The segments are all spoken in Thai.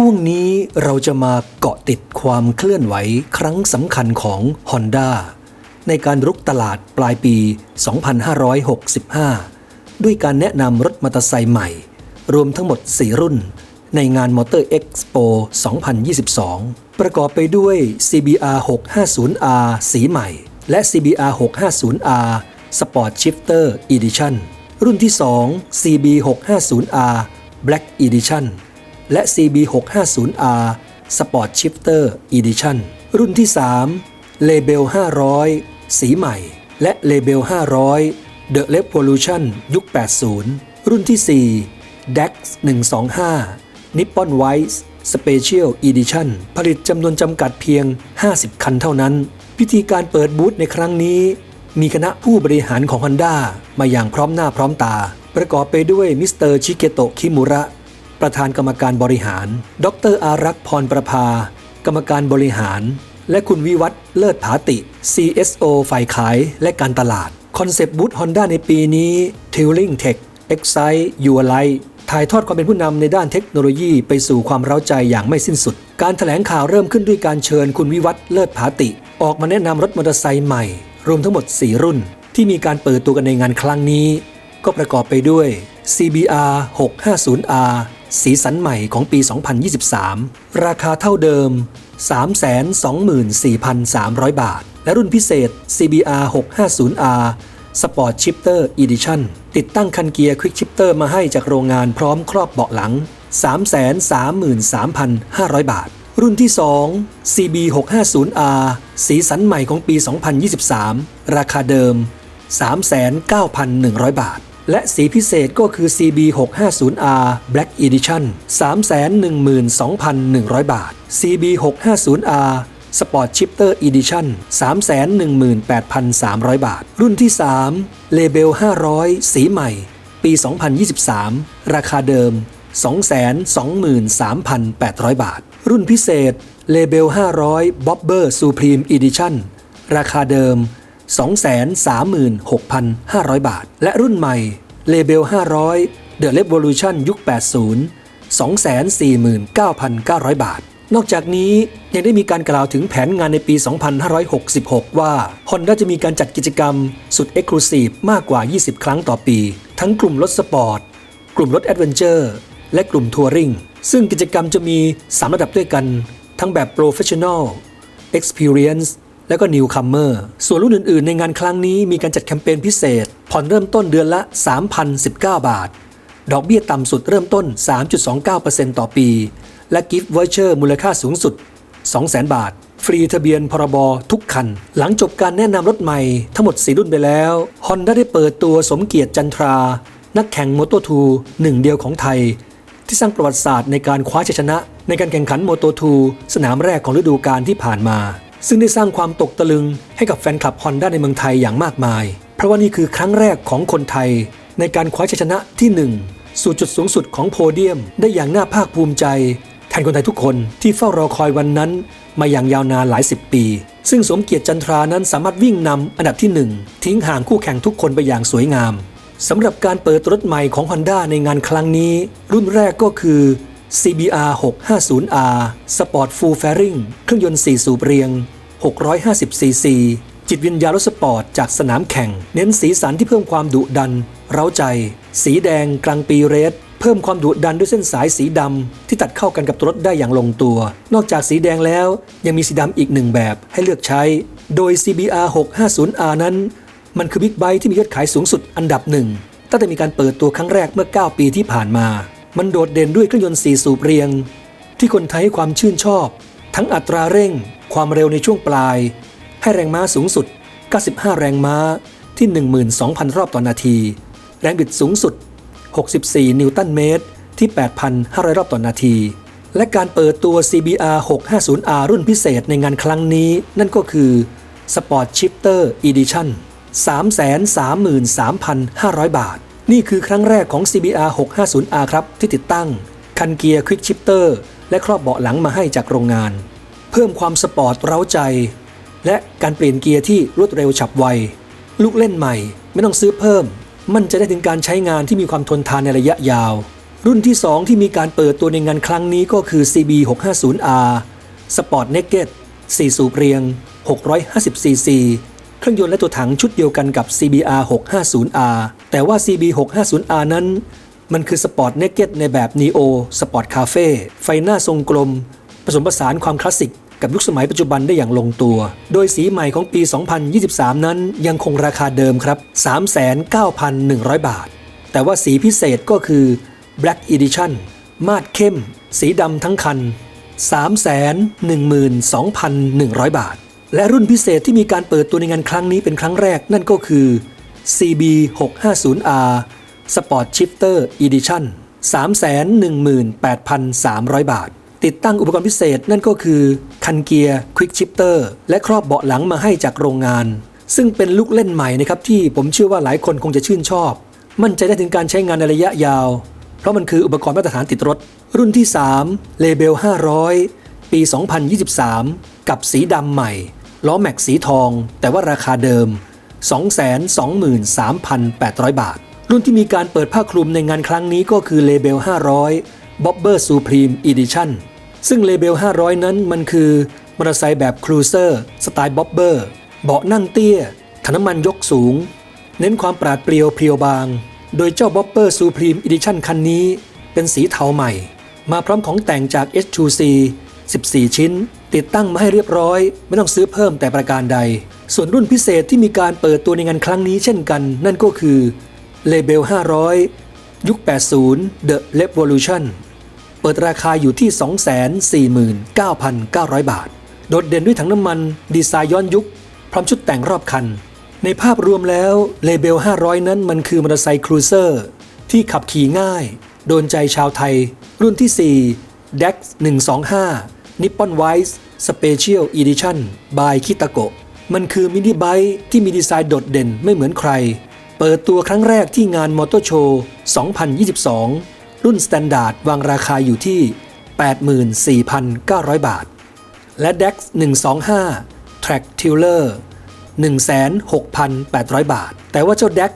ช่วงนี้เราจะมาเกาะติดความเคลื่อนไหวครั้งสำคัญของ Honda ในการรุกตลาดปลายปี 2565 ด้วยการแนะนำรถมอเตอร์ไซค์ใหม่ รวมทั้งหมด 4 รุ่น ในงาน Motor Expo 2022 ประกอบไปด้วย CBR 650R สีใหม่ และ CBR 650R Sport Shifter Edition รุ่นที่ 2 CB 650R Black Edition และ CB 650R Sport Shifter Edition รุ่นที่ 3 Label 500 สีใหม่ และ Label 500 The Revolution ยุค 80 รุ่นที่ 4 DAX 125 Nippon White Special Edition ผลิตจำนวนจำกัดเพียง 50 คันเท่านั้น พิธีการเปิดบูธในครั้งนี้ มีคณะผู้บริหารของ Honda มาอย่างพร้อมหน้าพร้อมตา ประกอบไปด้วยมิสเตอร์ชิเกโตะคิมุระ ประธานกรรมการบริหาร ดรอารักษ์พรประภา กรรมการบริหาร และคุณวิวัฒน์เลิศผาติ CSO ฝ่ายขายและการตลาด คอนเซปต์บูธ Honda ในปีนี้ Turing Tech Excite Your Life ถ่ายทอดความเป็นผู้นำในด้านเทคโนโลยีไปสู่ความเร้าใจอย่างไม่สิ้นสุด การถแถลงข่าวเริ่มขึ้นด้วยการเชิญคุณวิวัฒน์เลิศผาติ ออกมาแนะนำรถมอเตอร์ไซค์ใหม่ รวมทั้งหมด 4 รุ่น ที่มีการเปิดตัวกันในงานครั้งนี้ ก็ประกอบไปด้วย CBR 650R สีสันใหม่ของปี 2023 ราคาเท่าเดิม 324,300 บาท และรุ่นพิเศษ CBR 650R Sport Shifter Edition ติดตั้งคันเกียร์ Quick Shifter มาให้จากโรงงานพร้อมครอบเบาะหลัง 333,500 บาท รุ่นที่ 2 CB 650R สีสันใหม่ของปี 2023 ราคาเดิม 39,100 บาท และสีพิเศษก็คือ CB 650R Black Edition 312,100 บาท CB 650R Sport Shifter Edition 318,300 บาท รุ่นที่ 3 Label 500 สีใหม่ ปี 2023 ราคาเดิม 223,800 บาท รุ่นพิเศษ Label 500 Bobber Supreme Edition ราคาเดิม 236,500 บาท และรุ่นใหม่ Label 500 The Revolution ยุค 80 249,900 บาท นอกจากนี้ยังได้มีการกล่าวถึงแผนงานในปี 2566 ว่า Honda จะมีการจัดกิจกรรมสุด Exclusive มากกว่า 20 ครั้งต่อปี ทั้งกลุ่มรถสปอร์ต กลุ่มรถแอดเวนเจอร์และกลุ่มทัวริงซึ่งกิจกรรมจะมี 3 ระดับด้วยกัน ทั้งแบบ Professional Experience และก็ Newcomer ส่วนรุ่นอื่น ๆ ในงานครั้งนี้มีการจัดแคมเปญพิเศษ ผ่อนเริ่มต้นเดือนละ 3,019 บาท ดอกเบี้ยต่ำสุดเริ่มต้น 3.29%ต่อปี และกิฟต์วอเชอร์มูลค่าสูงสุด 200,000 บาท ฟรีทะเบียนพรบทุกคัน หลังจบการแนะนำรถใหม่ทั้งหมด 4 รุ่นไปแล้ว Honda ได้เปิดตัวสมเกียรติจันทรา นักแข่ง Moto2 หนึ่งเดียวของไทย ที่สร้างประวัติศาสตร์ในการคว้าชัยชนะ ในการแข่งขัน Moto2 สนามแรกของฤดูกาลที่ผ่านมา ซึ่งได้สร้างความตกตะลึงให้กับแฟนคลับ Honda ในเมืองไทยอย่างมากมาย เพราะว่านี่คือครั้งแรกของคนไทย ในการคว้าชัยชนะที่หนึ่งสู่จุดสูงสุดของโพเดียม ได้อย่างน่าภาคภูมิใจ แทนคนไทยทุกคนที่เฝ้ารอคอยวันนั้น มาอย่างยาวนานหลายสิบปี ซึ่งสมเกียรติจันทรานั้นสามารถวิ่งนำอันดับที่หนึ่งทิ้งห่างคู่แข่งทุกคนไปอย่างสวยงามสำหรับการเปิดรถใหม่ของ Honda ในงานครั้งนี้ รุ่นแรกก็คือ CBR 650R Sport Full Fairing เครื่องยนต์4สูบเรียง 650cc จิตวิญญาณรถสปอร์ตจากสนามแข่ง เน้นสีสันที่เพิ่มความดุดัน เร้าใจ สีแดงกลางปีเรดเพิ่มความดุดันด้วยเส้นสายสีดำ ที่ตัดเข้ากันกับรถได้อย่างลงตัว นอกจากสีแดงแล้ว ยังมีสีดำอีกหนึ่งแบบให้เลือกใช้ โดย CBR 650R นั้น มันคือบิ๊กไบค์ที่มียอดขายสูงสุดอันดับหนึ่งตั้งแต่มีการเปิดตัวครั้งแรกเมื่อ 9 ปีที่ผ่านมา มันโดดเด่นด้วยเครื่องยนต์4สูบเรียง ที่คนไทยให้ความชื่นชอบ ทั้งอัตราเร่ง ความเร็วในช่วงปลาย ให้แรงม้าสูงสุด 95 แรงม้าที่ 12,000 รอบต่อนาที แรงบิดสูงสุด 64 นิวตันเมตรที่ 8,500 รอบต่อนาที และการเปิดตัว CBR 650R รุ่นพิเศษในงานครั้งนี้ นั่นก็คือ Sport Shifter Edition 333,500 บาท นี่คือครั้งแรกของ CBR 650R ครับ ที่ติดตั้ง คันเกียร์ Quick Shifter และครอบเบาะหลังมาให้จากโรงงาน เพิ่มความสปอร์ตเร้าใจ และการเปลี่ยนเกียร์ที่รวดเร็วฉับไว ลูกเล่นใหม่ ไม่ต้องซื้อเพิ่ม มันจะได้ถึงการใช้งานที่มีความทนทานในระยะยาว รุ่นที่ 2 ที่มีการเปิดตัวในงานครั้งนี้ก็คือ CB 650R Sport Naked 4 สูบเรียง 650cc เครื่องยนต์และตัวถังชุดเดียวกันกับ CBR 650R แต่ว่า CB 650R นั้น มันคือ Sport Naked ในแบบ Neo Sport Cafe ไฟหน้าทรงกลม ผสมผสานความคลาสสิกกับยุคสมัยปัจจุบันได้อย่างลงตัว โดยสีใหม่ของปี 2023 นั้นยังคงราคาเดิมครับ 39,100 บาท แต่ว่าสีพิเศษก็คือ Black Edition มาดเข้ม สีดำทั้งคัน 312,100 บาท และรุ่นพิเศษที่มีการเปิดตัวในงานครั้งนี้เป็นครั้งแรกนั่นก็คือ CB 650R Sport Shifter Edition 318,300 บาท ติดตั้งอุปกรณ์พิเศษนั่นก็คือ คันเกียร์ Quick Shifter และครอบเบาะหลังมาให้จากโรงงาน ซึ่งเป็นลูกเล่นใหม่นะครับที่ผมเชื่อว่าหลายคนคงจะชื่นชอบ มั่นใจได้ถึงการใช้งานในระยะยาว เพราะมันคืออุปกรณ์มาตรฐานติดรถ รุ่นที่3เลเบล500 ปี 2023 กับสีดำใหม่ ล้อแม็กสีทอง แต่ว่าราคาเดิม 223,800 บาท รุ่นที่มีการเปิดผ้าคลุมในงานครั้งนี้ก็คือเลเบล 500 Bobber Supreme Edition ซึ่งเลเบล 500 นั้นมันคือมอเตอร์ไซค์แบบครูเซอร์สไตล์บ๊อบเบอร์เบาะนั่งเตี้ยถังน้ำมันยกสูง เน้นความปราดเปรียวเพียวบาง โดยเจ้า Bobber Supreme Edition คันนี้ เป็นสีเทาใหม่ มาพร้อมของแต่งจาก H2C 14 ชิ้น ติดตั้งมาให้เรียบร้อย ไม่ต้องซื้อเพิ่มแต่ประการใด ส่วนรุ่นพิเศษที่มีการเปิดตัวในงานครั้งนี้เช่นกัน นั่นก็คือเลเบล500 ยุค 80 The Revolution เปิดราคาอยู่ที่ 249,900 บาท โดดเด่นด้วยถังน้ำมันดีไซน์ย้อนยุค พร้อมชุดแต่งรอบคัน ในภาพรวมแล้วเลเบล500 นั้นมันคือมอเตอร์ไซค์ครูเซอร์ ที่ขับขี่ง่าย โดนใจชาวไทย รุ่นที่ 4 DEX 125 Nippon Wise Special Edition by Kitako มันคือมินิไบค์ที่มีดีไซน์โดดเด่นไม่เหมือนใคร เปิดตัวครั้งแรกที่งานมอเตอร์โชว์ 2022 รุ่นสแตนดาร์ดวางราคาอยู่ที่ 84,900 บาท และ DEX 125 Track Tiller 16,800 บาท แต่ว่าเจ้า DEX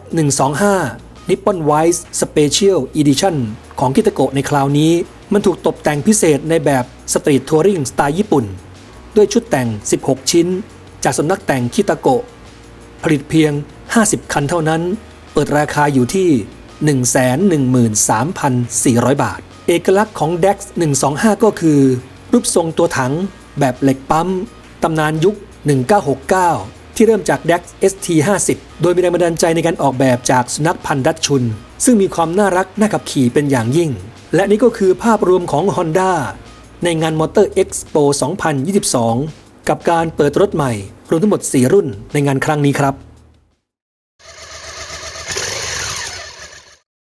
125 Nippon Wise Special Edition ของคิตโกะในคราวนี้ มันถูกตกแต่งพิเศษในแบบสตรีททัวริงสไตล์ญี่ปุ่น ด้วยชุดแต่ง 16 ชิ้น จากสำนักแต่งคิตาโกะ ผลิตเพียง 50 คันเท่านั้น เปิดราคาอยู่ที่ 113,400 บาท เอกลักษณ์ของ DEX 125 ก็คือ รูปทรงตัวถังแบบเหล็กปั๊ม ตำนานยุค 1969 ที่เริ่มจาก DEX ST50 โดยมีแรงบันดาลใจในการออกแบบจากสุนัขพันธุ์ดัชชุน ซึ่งมีความน่ารักน่าขับขี่เป็นอย่างยิ่ง และนี่ก็คือภาพรวมของ Honda ในงาน Motor Expo 2022 กับการเปิดรถใหม่รวมทั้งหมด 4 รุ่นในงานครั้งนี้ครับ